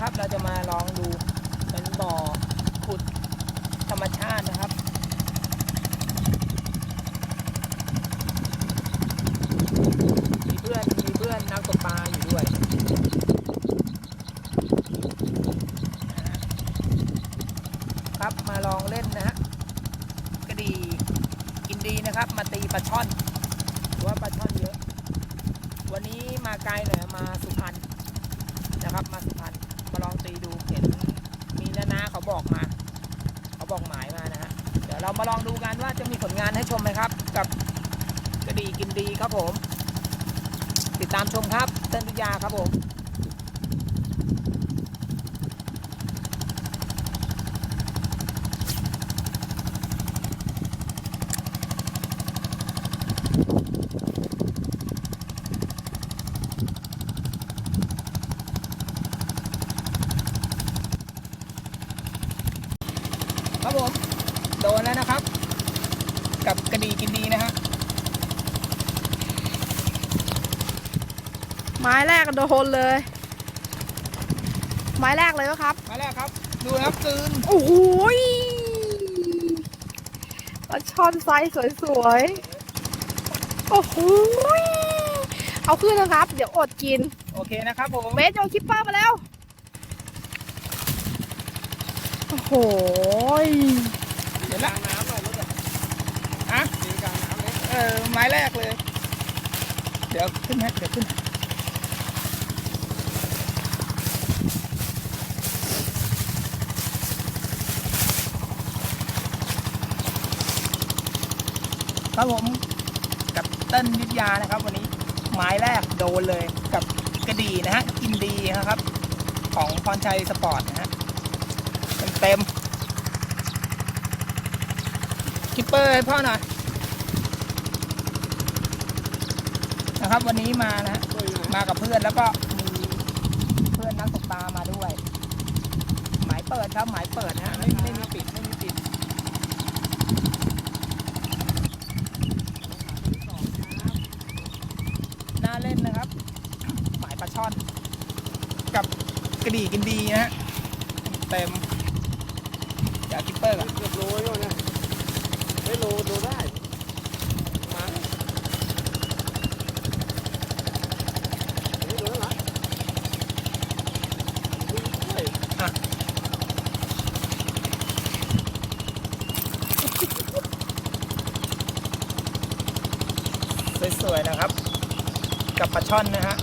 นะครับ เราจะมาลองดูเป็นบ่อขุดธรรมชาตินะครับมีเพื่อนมีเพื่อนนักตกปลาอยู่ด้วยครับมาลองเล่นนะฮะกระดีกินดีนะครับ มาตีปลาช่อนหรือว่าปลาช่อนเยอะ วันนี้มาไกลหน่อยมาสุพรรณนะครับมาสุพรรณ มาลองตีดูเห็นมีนานาเขาบอกมา เขาบอกหมายมานะฮะเดี๋ยวเรามาลองดูกันว่าจะมีผลงานให้ชมไหมครับ กับกระดีกินดีครับผม ติดตามชมครับเต้นทิยาครับผม ครับผม โดน แล้วนะครับ กับกระดีกินดีนะฮะไม้แรกโดนเลย ไม้แรกเลยก็ครับมาแล้วครับ ดูนะครับกลืนโอ้โหยปลาช่อนไซส์สวยๆ โอ้โหยเอาขึ้นนะครับ เดี๋ยวอดกิน โอเคนะครับผมเบสโยนคิปเปอร์มาแล้ว โอ้โหย เดี๋ยวละน้ำหน่อยลูกอะตีกลางน้ำเลยเออไม้แรกเลย เดี๋ยวขึ้นฮะเดี๋ยวขึ้นครับผมกับเต้นวิทยานะครับวันนี้ไม้แรกโดนเลยกับกระดีนะฮะกินดีนะครับ ของพรชัยสปอร์ตนะฮะเต็มเต็มๆ คิปเปอร์ให้พ่อหน่อยนะครับวันนี้มานะฮะมากับเพื่อนแล้วก็มีเพื่อนนักตกปลามาด้วย หมายเปิดครับหมายเปิดนะฮะไม่ไม่มีปิดไม่มีปิดน่าเล่นนะครับ หมายปลาช่อน กับกระดี่กินดีนะฮะเต็มอย่าคิปเปอร์ก่อนเกือบโลแล้วเนี่ยไม่ โลโลได้มาโลแล้วละเฮ้ยสวยๆนะครับ กับปลาช่อนนะฮะ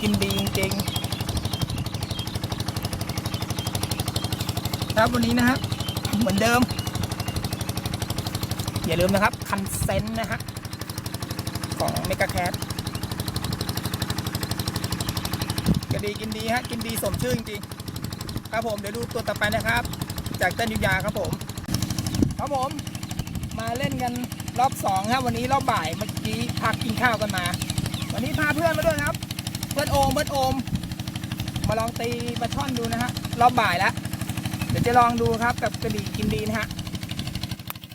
กินดีจริงๆ ครับวันนี้นะฮะ เหมือนเดิม อย่าลืมนะครับ คันเซนนะฮะ ของเมกาแคทกระดีกินดีฮะ กินดีสมชื่อจริงๆครับผมเดี๋ยวดูตัวต่อไปนะครับ จากเต้นยุยาครับผม ครับผม มาเล่นกันรอบสองครับวันนี้รอบบ่ายเมื่อกี้พักกินข้าวกันมา วันนี้พาเพื่อนมาด้วยครับ เพื่อนโอมเพื่อนโอม มาลองตีปลาช่อนดูนะฮะรอบบ่ายแล้วเดี๋ยวจะลองดูครับกับกระดี่กินดีนะฮะ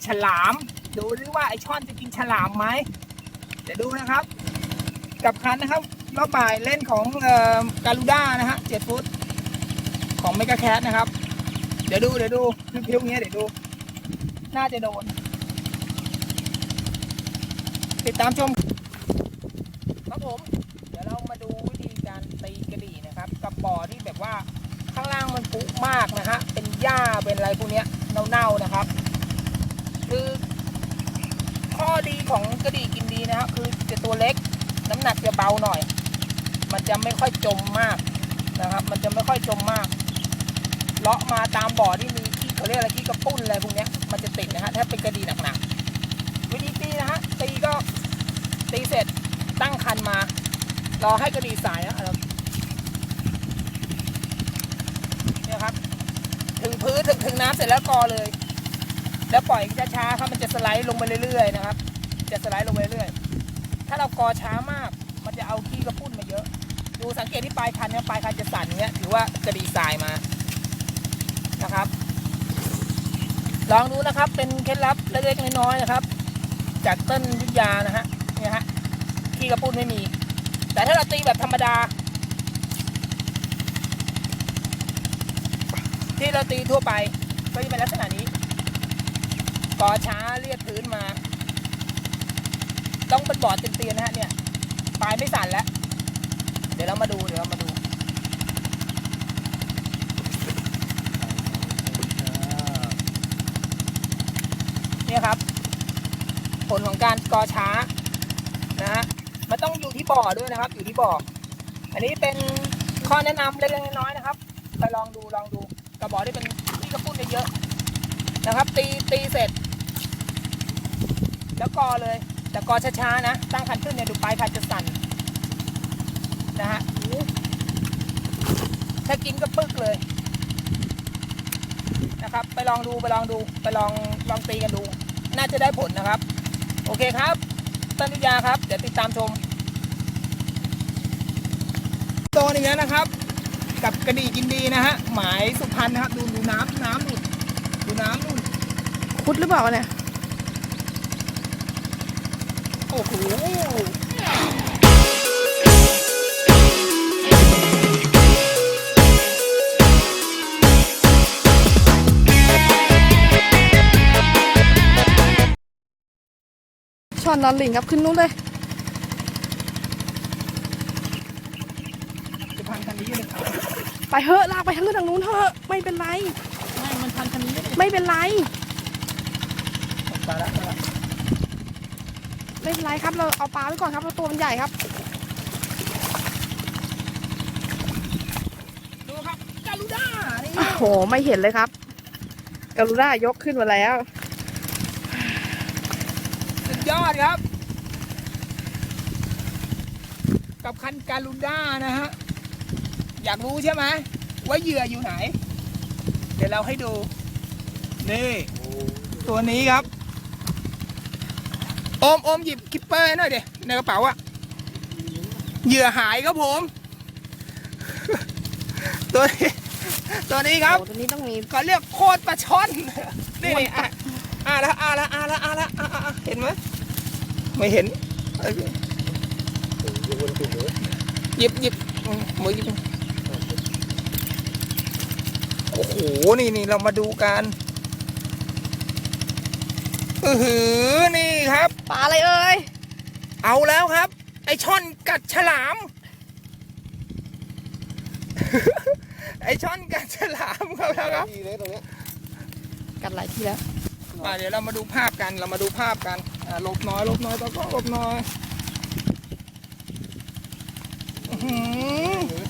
ฉลาม ดูดิว่าไอช่อนจะกินฉลามไหมเดี๋ยวดูนะครับ กับคันนะครับรอบบ่ายเล่นของออการูด้านะฮะเจ็ดฟุต ของเมกาแคทนะครับ เดี๋ยวดูเดี๋ยวดูพิ้วๆเงี้ยเดี๋ยวดู น่าจะโดน ติดตามชมครับผม เดี๋ยวเรามาดูวิธีการตีกระดี่นะครับ กับบ่อที่แบบว่าข้างล่างมันปุมากนะฮะเป็นหญ้าเป็นอะไรพวกเนี้ยเน่าๆนะครับ คือ ข้อดีของกระดี่กินดีนะครับคือจะตัวเล็ก น้ำหนักจะเบาหน่อย มันจะไม่ค่อยจมมากนะครับ มันจะไม่ค่อยจมมากเลาะมาตามบ่อที่มีขี้เขาเรียกอะไรขี้กระปุ้นอะไรพวกนี้มันจะติดนะฮะถ้าเป็นกระดี่หนักๆวิธีตีนะฮะตีก็ตีเสร็จตั้งคันมารอให้กระดี่สายนะเอาเนี่ยครับ ถึงพื้นถึงถึงน้ำเสร็จแล้วกอเลย แล้วปล่อยช้าๆครับมันจะสไลด์ลงไปเรื่อยๆนะครับ จะสไลด์ลงไปเรื่อยๆถ้าเรากอช้ามาก มันจะเอาขี้กระปุ้นมาเยอะ ดูสังเกตที่ปลายคันเนี่ยปลายคันจะสั่นอย่างเงี้ยถือว่ากระดี่สายมานะครับ ลองดูนะครับเป็นเคล็ดลับเล็กๆน้อยๆนะครับ จากต้นวิทยานะฮะเนี่ยฮะขี้กระปุ้นไม่มี แต่ถ้าเราตีแบบธรรมดาที่เราตีทั่วไปก็จะเป็นลักษณะนี้ กอช้าเลียดพื้นมา ต้องเป็นบอร์ดเตียนๆนะฮะเนี่ยปลายไม่สั่นแล้ว เดี๋ยวเรามาดูเดี๋ยวเรามาดูเนี่ยครับ ผลของการกอช้านะฮะมันต้องอยู่ที่บ่อด้วยนะครับ อยู่ที่บ่ออันนี้เป็นข้อแนะนำเล็กๆน้อยๆนะครับไปลองดูลองดูกระบอกที่เป็นที่กระปุ้นเยอะๆ นะครับ ตีตีเสร็จ แล้วกอเลย แต่กอช้าๆนะ ตั้งคันขึ้นเนี่ยดูปลายคันจะสั่นนะฮะถ้ากินก็ปึ๊กเลยนะครับ ไปลองดูไปลองดูไปลองลองตีกันดู น่าจะได้ผลนะครับ โอเคครับตันตุยาครับ เดี๋ยวติดตามชมโตนอีกแล้วนะครับ กับกระดีกินดีนะฮะหมายสุพรรณนะครับ ดูดูน้ำน้ำนู่นดู น้ำนู่นคุดหรือเปล่าวะเนี่ย โอ้โหช่อนนอนหลิงครับขึ้นนู้นเลย จะพันคันนี้อยู่เลยครับ ไปเถอะลากไปทางนู้นทางนู้นเถอะ ไม่เป็นไร ไม่มันพันคันนี้เลยไม่เป็นไรตายละตายละไม่เป็นไรครับ เราเอาปลาไว้ก่อนครับเพราะตัวมันใหญ่ครับ ดูครับกาลูด้านี่โอ้โห ไม่เห็นเลยครับกรุณายกขึ้นมาแล้ว สุดยอดครับ กับคันกาลูด้านะฮะ อยากรู้ใช่ไหมว่าเหยื่ออยู่ไหน เดี๋ยวเราให้ดู นี่ ตัวนี้ครับโอมโอมหยิบคิปเปอร์ให้หน่อยเดี๋ยในกระเป๋าอะเหยื่อหายครับผม ตัวนี้ตัวนี้ครับโอ้ตัวนี้ต้องมีเขาเรียกโคตรปลาช่อนนี่นี่อะอะละอะละอะละอะละอะอะอะเห็นไหมไม่เห็นเอ้ยอยู่บนตุ่มเลยหยิบหยิบอืมมือหยิบ โอ้โห นี่นี่เรามาดูกันอือหือ นี่ครับ ปลาอะไรเอ่ย เอาแล้วครับ ไอช่อนกัดฉลาม ไอช่อนกัดฉลามครับแล้วครับ ดีเลยตรงเนี้ยกัดหลายทีแล้วมาเดี๋ยวเรามาดูภาพกัน เรามาดูภาพกันอ่าหลบน้อยหลบน้อยตะก็หลบน้อย อื้อหือ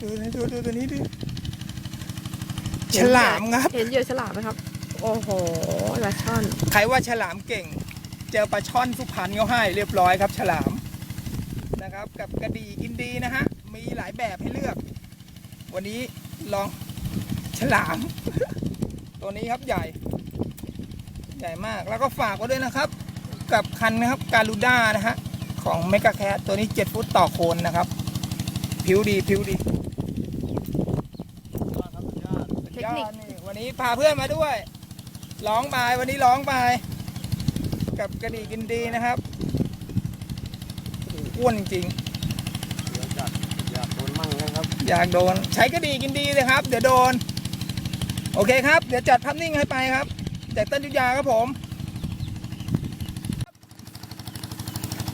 ดู นะดูดูตัวนี้ดิฉลามครับ เห็นเหยื่อฉลามไหมครับ โอ้โหปลาช่อน ใครว่าฉลามเก่ง เจอปลาช่อนสุพรรณเขาให้ เรียบร้อยครับ ฉลามนะครับ กับกระดีกินดีนะฮะ มีหลายแบบให้เลือก วันนี้ลองฉลาม ตัวนี้ครับใหญ่ ใหญ่มากแล้วก็ฝากไว้ด้วยนะครับ กับคันนะครับการูด้านะฮะของเมกาแคทตัวนี้ 7 ฟุตต่อโคนนะครับ ผิวดีผิวดี เทค นิคยอดนี่วันนี้พาเพื่อนมาด้วย ร้องไปวันนี้ร้องไปกับกระดีกินดีนะครับอ้วนจริงอยากอยากโดนมั่งนะครับๆอยากโดนใช้กระดีกินดีเลยครับ เดี๋ยวโดน โอเคครับ เดี๋ยวจัดภาพนิ่งให้ไปครับจากต้นยุทธยาครับผม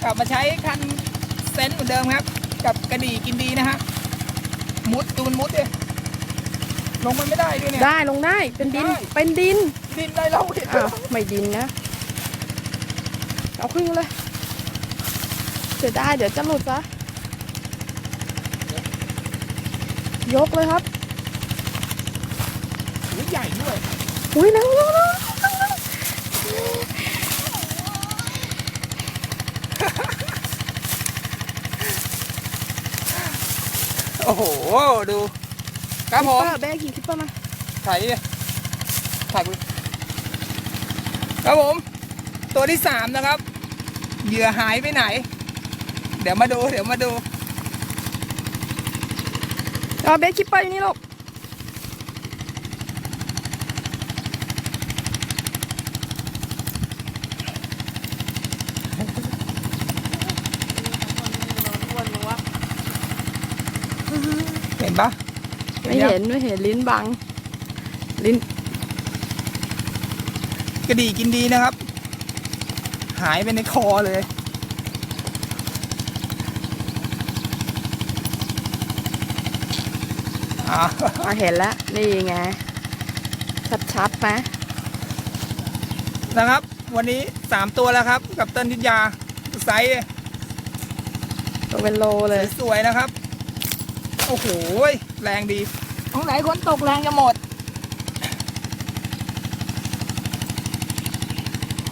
กลับมาใช้คันเซนต์เหมือนเดิมครับ กับกระดีกินดีนะฮะมุดดูมันมุดดิล งมันไม่ได้ด้วยเนี่ย ได้ลงได้เป็นดินได้ เป็นดินดินอะไรเราดิอ้าวไม่ดินนะ เอาขึ้นมาเลยเดี๋ยวได้เดี๋ยวจะหลุดซะยกเลยครับ หูใหญ่ด้วยอุ้ยนั่งลงนะโอ้โห ดู ครับผมแบกหินคิปเปอร์มา ถ่ายนี่ถ่ายกูครับผม ตัวที่สามนะครับ เหยื่อหายไปไหน เดี๋ยวมาดู เดี๋ยวมาดูเอาเบสคิปเปอร์อยู่นี่ลูกเห็นปะ ไม่เห็นไม่เห็นลิ้นบัง ลิ้นกระดีกินดีนะครับ หายไปในคอเลย อ่ามาเห็นแล้ว นี่ไง ชัดๆไหมนะครับ วันนี้สามตัวแล้วครับ กับเต้นยุทธยาไซส์ตัวเป็นโลเลย สวยๆนะครับ โอ้โห แรงดีตรงไหนคนตกแรงจะหมด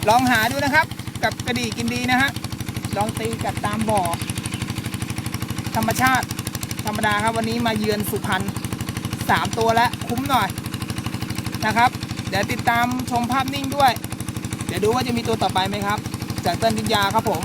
ลองหาดูนะครับ กับกระดีกินดีนะฮะ ลองตีกับตามบ่อ ธรรมชาติ ธรรมดาครับวันนี้มาเยือนสุพรรณสามตัวแล้วคุ้มหน่อยนะครับ เดี๋ยวติดตามชมภาพนิ่งด้วย เดี๋ยวดูว่าจะมีตัวต่อไปไหมครับ จากเต้นวิญญาครับผม